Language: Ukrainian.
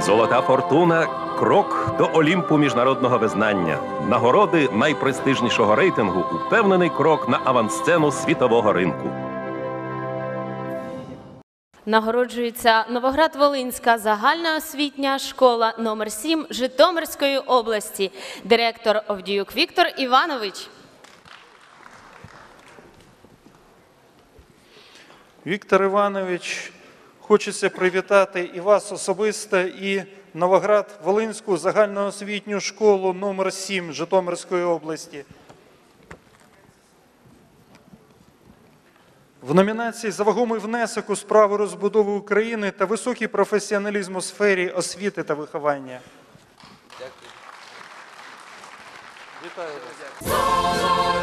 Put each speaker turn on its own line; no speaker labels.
Золота фортуна крок до Олімпу міжнародного визнання. Нагороди найпрестижнішого рейтингу упевнений крок на авансцену світового ринку.
Нагороджується Новоград-Волинська загальноосвітня школа номер 7 Житомирської області. Директор Овдіюк Віктор Іванович.
Віктор Іванович, хочеться привітати і вас особисто, і Новоград Волинську загальноосвітню школу номер 7 Житомирської області. В номінації за вагомий внесок у справу розбудови України та високий професіоналізм у сфері освіти та виховання. Вітаю вас.